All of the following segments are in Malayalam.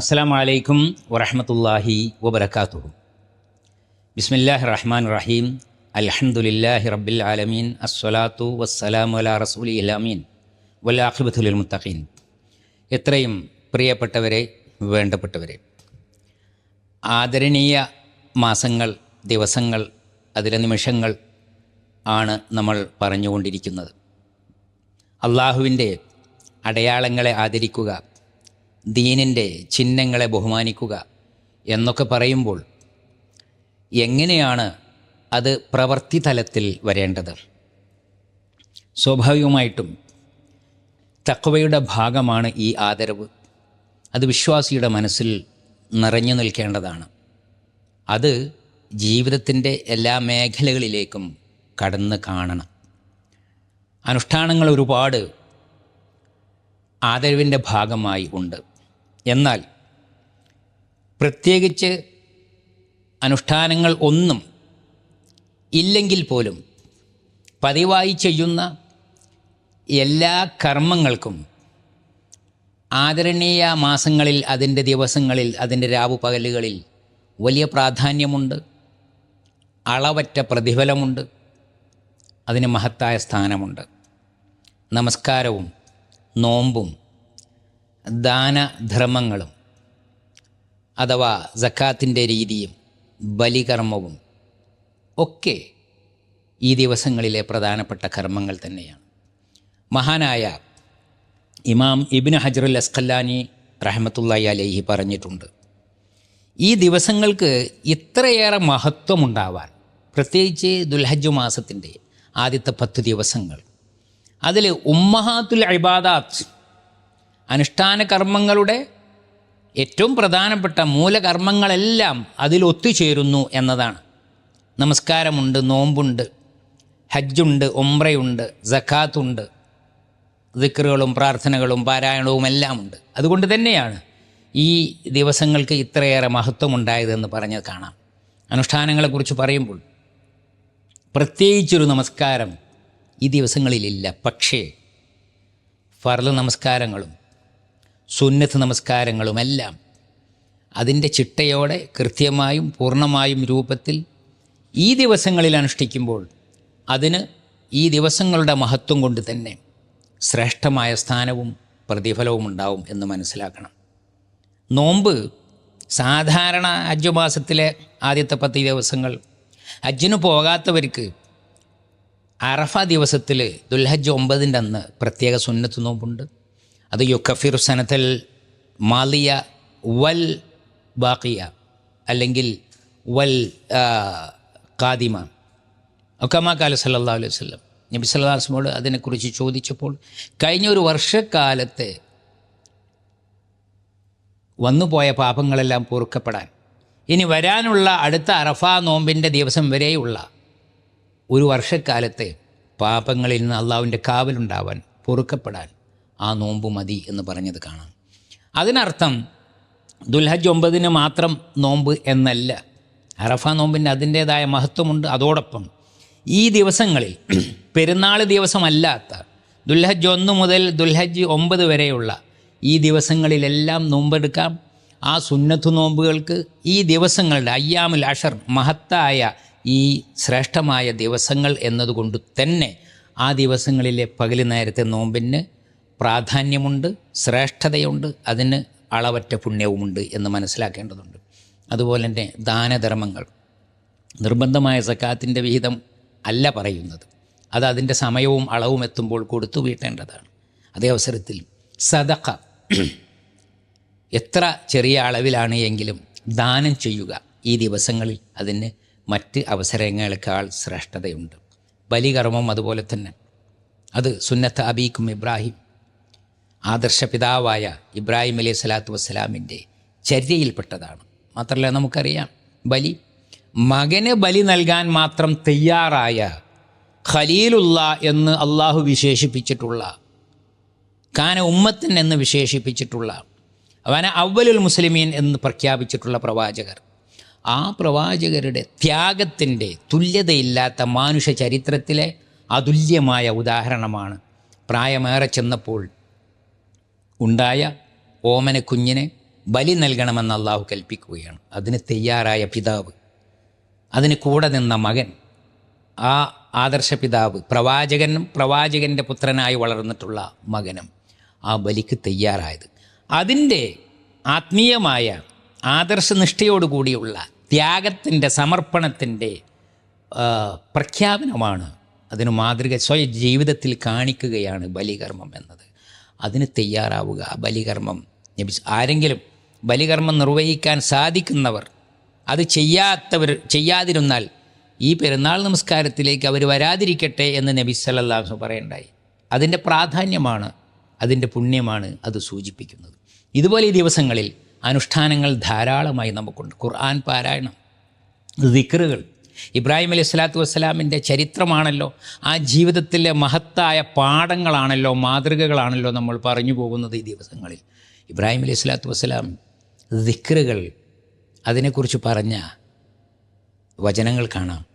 അസ്സാം വലൈക്കും വറഹമത്തല്ലാഹി വബർക്കാത്തു ബിസ്മില്ലാഹി റഹ്മാൻ റഹീം അലഹമുല്ലാഹി റബ്ബിൽ ആലമീൻ. അസ്സലാത്തു വസ്സലാമു അലാ റസൂലി അലാമീൻ വല്ലാഖിബത്തുലിൽ മുത്തഖീൻ എത്രയും പ്രിയപ്പെട്ടവരെ വേണ്ടപ്പെട്ടവരെ ആദരണീയ മാസങ്ങൾ ദിവസങ്ങൾ അതിലെ നിമിഷങ്ങൾ ആണ് നമ്മൾ പറഞ്ഞുകൊണ്ടിരിക്കുന്നത്. അള്ളാഹുവിന്റെ അടയാളങ്ങളെ ആദരിക്കുക ദീനിന്റെ ചിഹ്നങ്ങളെ ബഹുമാനിക്കുക എന്നൊക്കെ പറയുമ്പോൾ എങ്ങനെയാണ് അത് പ്രവൃത്തി തലത്തിൽ വരേണ്ടത്? സ്വാഭാവികമായിട്ടും തക്വയുടെ ഭാഗമാണ് ഈ ആദരവ്. അത് വിശ്വാസിയുടെ മനസ്സിൽ നിറഞ്ഞു നിൽക്കേണ്ടതാണ്. അത് ജീവിതത്തിന്റെ എല്ലാ മേഖലകളിലേക്കും കടന്ന് കാണണം. അനുഷ്ഠാനങ്ങൾ ഒരുപാട് ആദരവിന്റെ ഭാഗമായി ഉണ്ട്. എന്നാൽ പ്രത്യേകിച്ച് അനുഷ്ഠാനങ്ങൾ ഒന്നും ഇല്ലെങ്കിൽ പോലും പതിവായി ചെയ്യുന്ന എല്ലാ കർമ്മങ്ങൾക്കും ആദരണീയ മാസങ്ങളിൽ അതിന്റെ ദിവസങ്ങളിൽ അതിന്റെ രാവു പകലുകളിൽ വലിയ പ്രാധാന്യമുണ്ട്. അളവറ്റ പ്രതിഫലമുണ്ട്. അതിന് മഹത്തായ സ്ഥാനമുണ്ട്. നമസ്കാരവും നോമ്പും ദാനധർമ്മങ്ങളും അഥവാ ജക്കാത്തിന്റെ രീതിയും ബലികർമ്മവും ഒക്കെ ഈ ദിവസങ്ങളിലെ പ്രധാനപ്പെട്ട കർമ്മങ്ങൾ തന്നെയാണ്. മഹാനായ ഇമാം ഇബിൻ ഹജറുൽ അസ്ഖല്ലാനി റഹമത്തുല്ലായി അലൈഹി പറഞ്ഞിട്ടുണ്ട് ഈ ദിവസങ്ങൾക്ക് ഇത്രയേറെ മഹത്വമുണ്ടാവാൻ പ്രത്യേകിച്ച് ദുൽഹജ് മാസത്തിന്റെ ആദ്യത്തെ പത്ത് ദിവസങ്ങൾ അതിൽ ഉമ്മഹാത്തുൽ ഇബാദാത്ത് അനുഷ്ഠാന കർമ്മങ്ങളുടെ ഏറ്റവും പ്രധാനപ്പെട്ട മൂലകർമ്മങ്ങളെല്ലാം അതിൽ ഒത്തുചേരുന്നു എന്നതാണ്. നമസ്കാരമുണ്ട് നോമ്പുണ്ട് ഹജ്ജുണ്ട് ഒമ്രയുണ്ട് ജക്കാത്തുണ്ട് ദിക്കറുകളും പ്രാർത്ഥനകളും പാരായണവും എല്ലാം ഉണ്ട് അതുകൊണ്ട് തന്നെയാണ് ഈ ദിവസങ്ങൾക്ക് ഇത്രയേറെ മഹത്വമുണ്ടായതെന്ന് പറഞ്ഞ് കാണാം. അനുഷ്ഠാനങ്ങളെക്കുറിച്ച് പറയുമ്പോൾ പ്രത്യേകിച്ചൊരു നമസ്കാരം ഈ ദിവസങ്ങളിലില്ല. പക്ഷേ ഫർൾ നമസ്കാരങ്ങളും സുന്നത്ത് നമസ്കാരങ്ങളുമെല്ലാം അതിന്റെ ചിട്ടയോടെ കൃത്യമായും പൂർണമായും രൂപത്തിൽ ഈ ദിവസങ്ങളിൽ അനുഷ്ഠിക്കുമ്പോൾ അതിന് ഈ ദിവസങ്ങളുടെ മഹത്വം കൊണ്ട് തന്നെ ശ്രേഷ്ഠമായ സ്ഥാനവും പ്രതിഫലവും ഉണ്ടാവും എന്ന് മനസ്സിലാക്കണം. നോമ്പ് സാധാരണ ഹജ്ജ് മാസത്തിലെ ആദ്യത്തെ പത്ത് ദിവസങ്ങൾ അജ്ജിന് പോകാത്തവർക്ക് അറഫ ദിവസത്തിൽ ദുൽഹജ്ജ് ഒമ്പതിന്റെ അന്ന് പ്രത്യേക സുന്നത്ത് നോമ്പുണ്ട്. അത് യുക്കഫിർ സനത്തൽ മാലിയ വൽ ബാക്കിയ അല്ലെങ്കിൽ വൽ കാദിമ ഒക്കമാക്കാല കാല സല്ലാ അലൈഹി വല്ലം നബി സല്ലാസ്മോട് അതിനെക്കുറിച്ച് ചോദിച്ചപ്പോൾ കഴിഞ്ഞ ഒരു വർഷക്കാലത്തെ വന്നുപോയ പാപങ്ങളെല്ലാം പൊറുക്കപ്പെടാൻ. ഇനി വരാനുള്ള അടുത്ത അറഫ നോമ്പിന്റെ ദിവസം വരെയുള്ള ഒരു വർഷക്കാലത്തെ പാപങ്ങളിൽ നിന്ന് അള്ളാവിന്റെ കാവലുണ്ടാവാൻ പൊറുക്കപ്പെടാൻ ആ നോമ്പ് മതി എന്ന് പറഞ്ഞത് കാണാം. അതിനർത്ഥം ദുൽഹജ് ഒമ്പതിന് മാത്രം നോമ്പ് എന്നല്ല. അറഫ നോമ്പിന്റെ അതിന്റേതായ മഹത്വമുണ്ട്. അതോടൊപ്പം ഈ ദിവസങ്ങളിൽ പെരുന്നാൾ ദിവസമല്ലാത്ത ദുൽഹജ് ഒന്ന് മുതൽ ദുൽഹജ് ഒമ്പത് വരെയുള്ള ഈ ദിവസങ്ങളിലെല്ലാം നോമ്പെടുക്കാം. ആ സുന്നത്തു നോമ്പുകൾക്ക് ഈ ദിവസങ്ങളുടെ അയ്യാമുൽ അഷർ മഹത്തായ ഈ ശ്രേഷ്ഠമായ ദിവസങ്ങൾ എന്നതുകൊണ്ട് തന്നെ ആ ദിവസങ്ങളിലെ പകൽ നേരത്തെ നോമ്പിന് പ്രാധാന്യമുണ്ട് ശ്രേഷ്ഠതയുണ്ട് അതിന് അളവറ്റ പുണ്യവുമുണ്ട് എന്ന് മനസ്സിലാക്കേണ്ടതുണ്ട്. അതുപോലെ തന്നെ ദാനധർമ്മങ്ങൾ. നിർബന്ധമായ സക്കാത്തിന്റെ വിഹിതം അല്ല പറയുന്നത്. അത് അതിന്റെ സമയവും അളവും എത്തുമ്പോൾ കൊടുത്തു വീട്ടേണ്ടതാണ്. അതേ അവസരത്തിൽ സദഖ. എത്ര ചെറിയ അളവിലാണ് എങ്കിലും ദാനം ചെയ്യുക ഈ ദിവസങ്ങളിൽ അതിന് മറ്റ് അവസരങ്ങളെക്കാൾ ശ്രേഷ്ഠതയുണ്ട്. ബലികർമ്മം അതുപോലെ തന്നെ. അത് സുന്നത്ത് അബീക്കും ഇബ്രാഹിം ആദർശ പിതാവായ ഇബ്രാഹിം അലൈഹി സ്വലാത്തു വസ്സലാമിന്റെ ചര്യയിൽപ്പെട്ടതാണ് മാത്രമല്ല നമുക്കറിയാം ബലി മകന് ബലി നൽകാൻ മാത്രം തയ്യാറായ ഖലീലുള്ള എന്ന് അള്ളാഹു വിശേഷിപ്പിച്ചിട്ടുള്ള കാന ഉമ്മത്തിൻ എന്ന് വിശേഷിപ്പിച്ചിട്ടുള്ള അവനെ അവലുൽ മുസ്ലിമീൻ എന്ന് പ്രഖ്യാപിച്ചിട്ടുള്ള പ്രവാചകർ ആ പ്രവാചകരുടെ ത്യാഗത്തിന്റെ തുല്യതയില്ലാത്ത മാനുഷ ചരിത്രത്തിലെ അതുല്യമായ ഉദാഹരണമാണ് പ്രായമേറെ ചെന്നപ്പോൾ ഉണ്ടായ ഓമന കുഞ്ഞിനെ ബലി നൽകണമെന്ന് അള്ളാഹു കൽപ്പിക്കുകയാണ്. അതിന് തയ്യാറായ പിതാവ്. അതിന് കൂടെ നിന്ന മകൻ ആ ആദർശ പിതാവ് പ്രവാചകനും പ്രവാചകന്റെ പുത്രനായി വളർന്നിട്ടുള്ള മകനും ആ ബലിക്ക് തയ്യാറായത്. അതിന്റെ ആത്മീയമായ ആദർശനിഷ്ഠയോടുകൂടിയുള്ള ത്യാഗത്തിന്റെ സമർപ്പണത്തിന്റെ പ്രഖ്യാപനമാണ് അതിന് മാതൃക സ്വയം ജീവിതത്തിൽ കാണിക്കുകയാണ് ബലികർമ്മം എന്നത്. അതിന് തയ്യാറാവുക. ബലികർമ്മം. നബി ആരെങ്കിലും ബലികർമ്മം നിർവഹിക്കാൻ സാധിക്കുന്നവർ അത് ചെയ്യാത്തവർ ചെയ്യാതിരുന്നാൽ ഈ പെരുന്നാൾ നമസ്കാരത്തിലേക്ക് അവർ വരാതിരിക്കട്ടെ എന്ന് നബി സല്ലല്ലാഹു പറയണ്ടായി. അതിന്റെ പ്രാധാന്യമാണ് അതിന്റെ പുണ്യമാണ് അത് സൂചിപ്പിക്കുന്നത്. ഇതുപോലെ ഈ ദിവസങ്ങളിൽ അനുഷ്ഠാനങ്ങൾ ധാരാളമായി നമുക്കുണ്ട്. ഖുർആൻ പാരായണം ദിക്റുകൾ ഇബ്രാഹിം അലൈഹി സ്വലാത്തു വസ്സലാമിന്റെ ചരിത്രമാണല്ലോ ആ ജീവിതത്തിലെ മഹത്തായ പാഠങ്ങളാണല്ലോ മാതൃകകളാണല്ലോ നമ്മൾ പറഞ്ഞു പോകുന്നത് ഈ ദിവസങ്ങളിൽ. ഇബ്രാഹിം അലൈഹി സ്വലാത്തു വസ്സലാം ദിക്റുകൾ അതിനെക്കുറിച്ച് പറഞ്ഞ വചനങ്ങൾ കാണാം.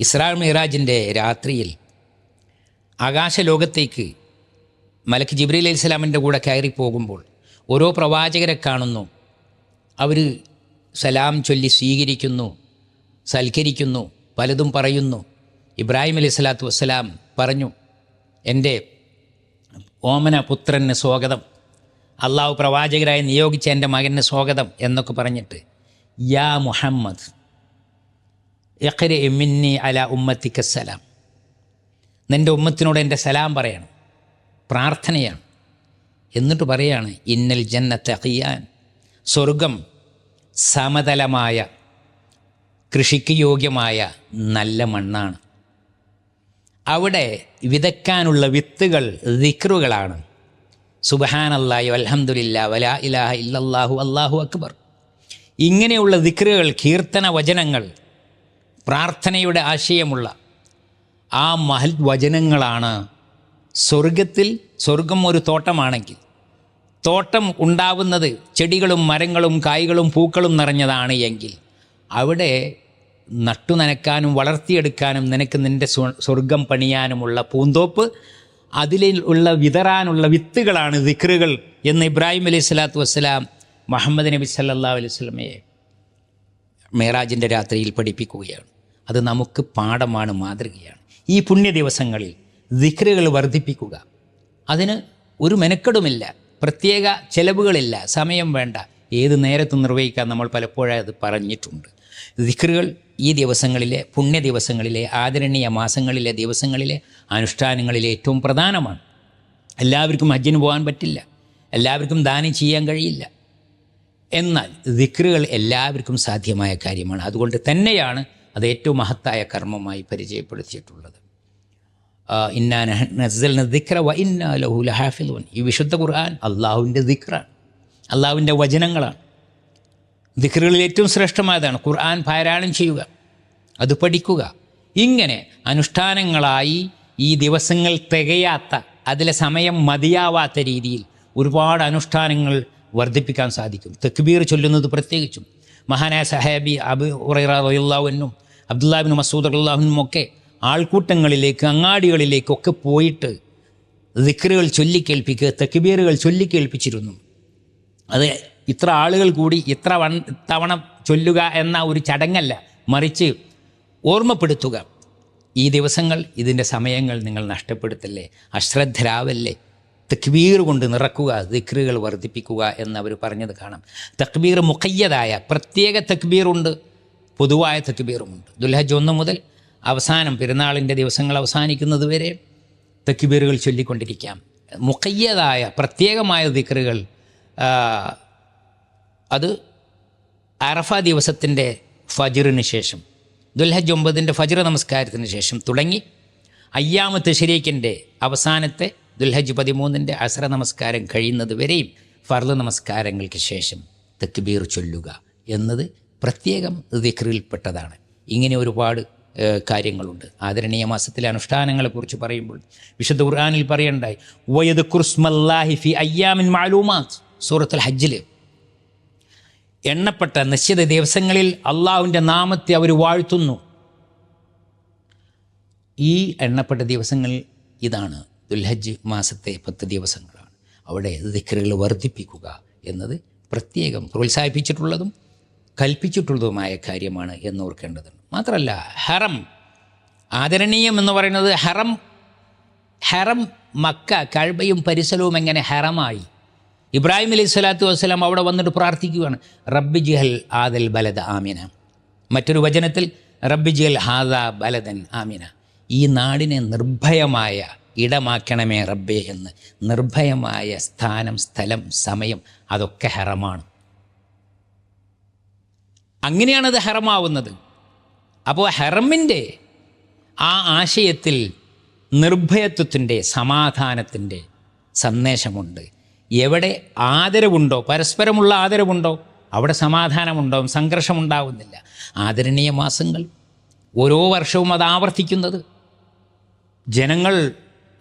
ഇസ്രാൽ മിറാജിന്റെ രാത്രിയിൽ ആകാശലോകത്തേക്ക് മലക്ക് ജിബ്രീൽ അലൈഹി സ്വലാമിന്റെ കൂടെ കയറി പോകുമ്പോൾ ഓരോ പ്രവാചകരെ കാണുന്നു. അവർ സലാം ചൊല്ലി സ്വീകരിക്കുന്നു. സൽക്കരിക്കുന്നു പലതും പറയുന്നു. ഇബ്രാഹിം അലൈഹി സ്വലാത്തു വസ്സലാം പറഞ്ഞു എന്റെ ഓമന പുത്രന് സ്വാഗതം. അള്ളാഹു പ്രവാചകരായി നിയോഗിച്ച എന്റെ മകന് സ്വാഗതം എന്നൊക്കെ പറഞ്ഞിട്ട് യാ മുഹമ്മദ് യഖ്രി അല ഉമ്മത്തിക്ക് സലാം. നിന്റെ ഉമ്മത്തിനോട് എന്റെ സലാം പറയണം പ്രാർത്ഥനയാണ്. എന്നിട്ട് പറയാണ് ഇന്നൽ ജന്നത്തെ അഹിയാൻ സ്വർഗം സമതലമായ കൃഷിക്ക് യോഗ്യമായ നല്ല മണ്ണാണ്. അവിടെ വിതയ്ക്കാനുള്ള വിത്തുകൾ ദിക്റുകളാണ്. സുബഹാനല്ലാഹി അലഹമുല്ല വല ഇലാഹ ഇല്ലാഹു അള്ളാഹു അക്ബർ. ഇങ്ങനെയുള്ള ദിക്റുകൾ കീർത്തന വചനങ്ങൾ പ്രാർത്ഥനയുടെ ആശയമുള്ള ആ മഹൽ വചനങ്ങളാണ് സ്വർഗത്തിൽ സ്വർഗം ഒരു തോട്ടമാണെങ്കിൽ. തോട്ടം ഉണ്ടാവുന്നത് ചെടികളും മരങ്ങളും കായ്കളും പൂക്കളും നിറഞ്ഞതാണ് എങ്കിൽ അവിടെ നട്ടു നനക്കാനും വളർത്തിയെടുക്കാനും നിനക്ക് നിന്റെ സ്വ- സ്വർഗം പണിയാനുമുള്ള പൂന്തോപ്പ് അതിൽ ഉള്ള വിതറാനുള്ള വിത്തുകളാണ് ദിക്റുകൾ എന്ന് ഇബ്രാഹിം അലൈഹി സ്വലാത്തു വസ്സലാം മുഹമ്മദ് നബി സല്ലാ അലൈഹി വസല്ലമയെ മേറാജിന്റെ രാത്രിയിൽ പഠിപ്പിക്കുകയാണ്. അത് നമുക്ക് പാഠമാണ് മാതൃകയാണ്. ഈ പുണ്യ ദിവസങ്ങളിൽ ദിക്റുകൾ വർദ്ധിപ്പിക്കുക. അതിന് ഒരു മെനക്കെടുമില്ല. പ്രത്യേക ചെലവുകളില്ല. സമയം വേണ്ട. ഏത് നേരത്തും നിർവഹിക്കാൻ നമ്മൾ പലപ്പോഴും അത് പറഞ്ഞിട്ടുണ്ട്. ദിക്റുകൾ ഈ ദിവസങ്ങളിലെ പുണ്യ ദിവസങ്ങളിലെ ആദരണീയ മാസങ്ങളിലെ ദിവസങ്ങളിലെ അനുഷ്ഠാനങ്ങളിലെ ഏറ്റവും പ്രധാനമാണ്. എല്ലാവർക്കും ഹജ്ജിന് പോകാൻ പറ്റില്ല. എല്ലാവർക്കും ദാനം ചെയ്യാൻ കഴിയില്ല. എന്നാൽ ദിക്റുകൾ എല്ലാവർക്കും സാധ്യമായ കാര്യമാണ്. അതുകൊണ്ട് തന്നെയാണ് അത് ഏറ്റവും മഹത്തായ കർമ്മമായി പരിചയപ്പെടുത്തിയിട്ടുള്ളത്. ആ, ഇന്നാ നഹ- ദിക്ര വ ഇന്നാ ലഹു ഈ വിശുദ്ധ ഖുർആൻ അള്ളാഹുവിന്റെ ദിക്റാണ്. അള്ളാഹുവിന്റെ വചനങ്ങളാണ്. ദിക്റുകളിൽ ഏറ്റവും ശ്രേഷ്ഠമായതാണ്. ഖുർആൻ പാരായണം ചെയ്യുക. അത് പഠിക്കുക. ഇങ്ങനെ അനുഷ്ഠാനങ്ങളായി ഈ ദിവസങ്ങൾ തികയാത്ത അതിലെ സമയം മതിയാവാത്ത രീതിയിൽ ഒരുപാട് അനുഷ്ഠാനങ്ങൾ വർദ്ധിപ്പിക്കാൻ സാധിക്കും. തെക്കുബീർ ചൊല്ലുന്നത് പ്രത്യേകിച്ചും. മഹാനായ സഹാബി അബു ഉറൈറുല്ലാവുനും അബ്ദുല്ലാബിൻ മസൂദ് അള്ളാഹുനും ഒക്കെ ആൾക്കൂട്ടങ്ങളിലേക്ക് അങ്ങാടികളിലേക്കൊക്കെ പോയിട്ട് ദിക്റുകൾ ചൊല്ലിക്കേൽപ്പിക്കുക തെക്കുബീറുകൾ ചൊല്ലിക്കേൽപ്പിച്ചിരുന്നു. അത് ഇത്ര ആളുകൾ കൂടി ഇത്ര വൺ തവണ ചൊല്ലുക എന്ന ഒരു ചടങ്ങല്ല. മറിച്ച് ഓർമ്മപ്പെടുത്തുക. ഈ ദിവസങ്ങൾ ഇതിന്റെ സമയങ്ങൾ നിങ്ങൾ നഷ്ടപ്പെടുത്തല്ലേ? അശ്രദ്ധരാവല്ലേ? തക്ബീർ കൊണ്ട് നിറക്കുക ദിക്റുകൾ വർദ്ധിപ്പിക്കുക എന്ന് അവർ പറഞ്ഞത് കാണാം. തക്ബീർ മുഖയ്യതായ പ്രത്യേക തക്ബീറുണ്ട് പൊതുവായ തക്ബീറുമുണ്ട് ദുൽഹജ് ഒന്ന് മുതൽ അവസാനം പെരുന്നാളിന്റെ ദിവസങ്ങൾ അവസാനിക്കുന്നത് വരെ തക്ബീറുകൾ ചൊല്ലിക്കൊണ്ടിരിക്കാം. മുഖയ്യതായ പ്രത്യേകമായ ദിക്റുകൾ അത് അറഫ ദിവസത്തിന്റെ ഫജിറിന് ശേഷം ദുൽഹജ് ഒമ്പതിന്റെ ഫജിറ നമസ്കാരത്തിന് ശേഷം തുടങ്ങി അയ്യാമത്ത് ഷെരീഖിന്റെ അവസാനത്തെ ദുൽഹജ് പതിമൂന്നിന്റെ അസറ നമസ്കാരം കഴിയുന്നത് വരെയും ഫർദ് നമസ്കാരങ്ങൾക്ക് ശേഷം തക്ബീർ ചൊല്ലുക എന്നത് പ്രത്യേകം ദിക്റിൽപ്പെട്ടതാണ്. ഇങ്ങനെ ഒരുപാട് കാര്യങ്ങളുണ്ട്. ആദരണീയ മാസത്തിലെ അനുഷ്ഠാനങ്ങളെക്കുറിച്ച് പറയുമ്പോൾ വിശുദ്ധ ഖുർആാനിൽ പറയണ്ടായി വയത് കുർസ്മല്ലാഹി ഫി അയ്യാമിൻ മാലൂമാ സൂറത്തുൽ ഹജ്ജിൽ എണ്ണപ്പെട്ട നിശ്ചിത ദിവസങ്ങളിൽ അള്ളാഹുവിന്റെ നാമത്തെ അവർ വാഴ്ത്തുന്നു. ഈ എണ്ണപ്പെട്ട ദിവസങ്ങൾ ഇതാണ്. ദുൽഹജ് മാസത്തെ പത്ത് ദിവസങ്ങളാണ്. അവിടെ ദിക്കറുകൾ വർദ്ധിപ്പിക്കുക എന്നത് പ്രത്യേകം പ്രോത്സാഹിപ്പിച്ചിട്ടുള്ളതും കൽപ്പിച്ചിട്ടുള്ളതുമായ കാര്യമാണ് എന്ന് ഓർക്കേണ്ടതുണ്ട് മാത്രമല്ല ഹറം ആദരണീയം എന്ന് പറയുന്നത് ഹറം ഹറം മക്ക കഴബയും പരിസരവും എങ്ങനെ ഹറമായി ഇബ്രാഹിം അലൈഹി സ്വലാത്തു വസ്സലാം അവിടെ വന്നിട്ട് പ്രാർത്ഥിക്കുകയാണ്. റബ്ബി ജിഹൽ ആദൽ ബലദ ആമിന. മറ്റൊരു വചനത്തിൽ റബ്ബി ജിഹൽ ഹാദ ബലദൻ ആമിന. ഈ നാടിനെ നിർഭയമായ ഇടമാക്കണമേ റബ്ബേ എന്ന്. നിർഭയമായ സ്ഥാനം സ്ഥലം സമയം അതൊക്കെ ഹെറമാണ്. അങ്ങനെയാണത് ഹെറമാവുന്നത്. അപ്പോൾ ഹെറമിന്റെ ആ ആശയത്തിൽ നിർഭയത്വത്തിന്റെ സമാധാനത്തിന്റെ സന്ദേശമുണ്ട്. എവിടെ ആദരവുണ്ടോ പരസ്പരമുള്ള ആദരവുണ്ടോ അവിടെ സമാധാനമുണ്ടാവും സംഘർഷമുണ്ടാവുന്നില്ല. ആദരണീയ മാസങ്ങൾ ഓരോ വർഷവും അത് ആവർത്തിക്കുന്നത്. ജനങ്ങൾ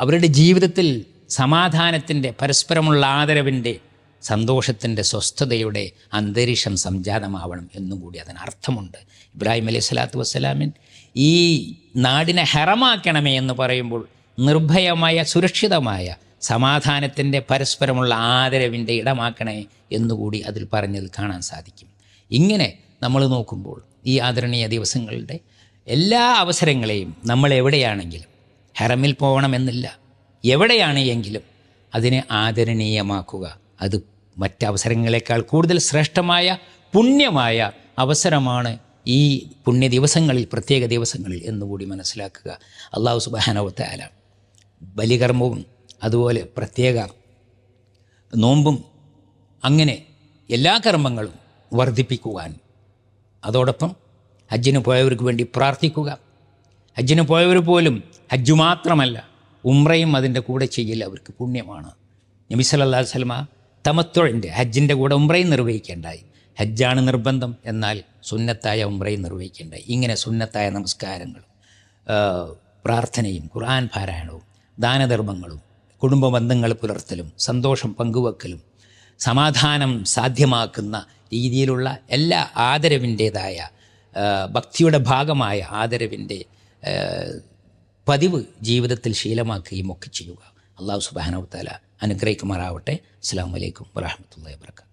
അവരുടെ ജീവിതത്തിൽ സമാധാനത്തിന്റെ പരസ്പരമുള്ള ആദരവിന്റെ സന്തോഷത്തിന്റെ സ്വസ്ഥതയുടെ അന്തരീക്ഷം സംജാതമാവണം എന്നും കൂടി അതിന് അർത്ഥമുണ്ട് ഇബ്രാഹിം അലൈഹി സ്വലാത്തു വസ്സലാമിൻ ഈ നാടിനെ ഹെറമാക്കണമേ എന്ന് പറയുമ്പോൾ നിർഭയമായ സുരക്ഷിതമായ സമാധാനത്തിന്റെ പരസ്പരമുള്ള ആദരവിന്റെ ഇടമാക്കണേ എന്നുകൂടി അതിൽ പറഞ്ഞത് കാണാൻ സാധിക്കും. ഇങ്ങനെ നമ്മൾ നോക്കുമ്പോൾ ഈ ആദരണീയ ദിവസങ്ങളുടെ എല്ലാ അവസരങ്ങളെയും നമ്മൾ എവിടെയാണെങ്കിലും ഹെറമിൽ പോകണമെന്നില്ല. എവിടെയാണ് എങ്കിലും അതിനെ ആദരണീയമാക്കുക. അത് മറ്റവസരങ്ങളെക്കാൾ കൂടുതൽ ശ്രേഷ്ഠമായ പുണ്യമായ അവസരമാണ് ഈ പുണ്യ ദിവസങ്ങളിൽ പ്രത്യേക ദിവസങ്ങളിൽ എന്നുകൂടി മനസ്സിലാക്കുക. അള്ളാഹു സുബാനവത്താല ബലികർമ്മവും അതുപോലെ പ്രത്യേക നോമ്പും അങ്ങനെ എല്ലാ കർമ്മങ്ങളും വർദ്ധിപ്പിക്കുവാൻ. അതോടൊപ്പം ഹജ്ജിന് പോയവർക്ക് വേണ്ടി പ്രാർത്ഥിക്കുക. ഹജ്ജിന് പോയവർ പോലും ഹജ്ജ് മാത്രമല്ല ഉംറയും അതിന്റെ കൂടെ ചെയ്യൽ അവർക്ക് പുണ്യമാണ്. നബി സല്ലല്ലാഹു അലൈഹി വസല്ലമ തമത്തൊഴിന്റെ ഹജ്ജിന്റെ കൂടെ ഉംറയും നിർവഹിക്കേണ്ടായി. ഹജ്ജാണ് നിർബന്ധം എന്നാൽ സുന്നത്തായ ഉംറയും നിർവഹിക്കേണ്ടായി. ഇങ്ങനെ സുന്നത്തായ നമസ്കാരങ്ങളും പ്രാർത്ഥനയും ഖുർആൻ പാരായണവും ദാനധർമ്മങ്ങളും കുടുംബ ബന്ധങ്ങൾ പുലർത്തലും സന്തോഷം പങ്കുവെക്കലും സമാധാനം സാധ്യമാക്കുന്ന രീതിയിലുള്ള എല്ലാ ആദരവിന്റേതായ ഭക്തിയുടെ ഭാഗമായ ആദരവിന്റെ പതിവ് ജീവിതത്തിൽ ശീലമാക്കുകയും ഒക്കെ ചെയ്യുക. അള്ളാഹു സുബാനവത്താല അനുഗ്രഹിക്കുമാറാവട്ടെ. അസ്സാം വലൈക്കും വാഹമത്തല്ലാ വാബർക്കാത്തു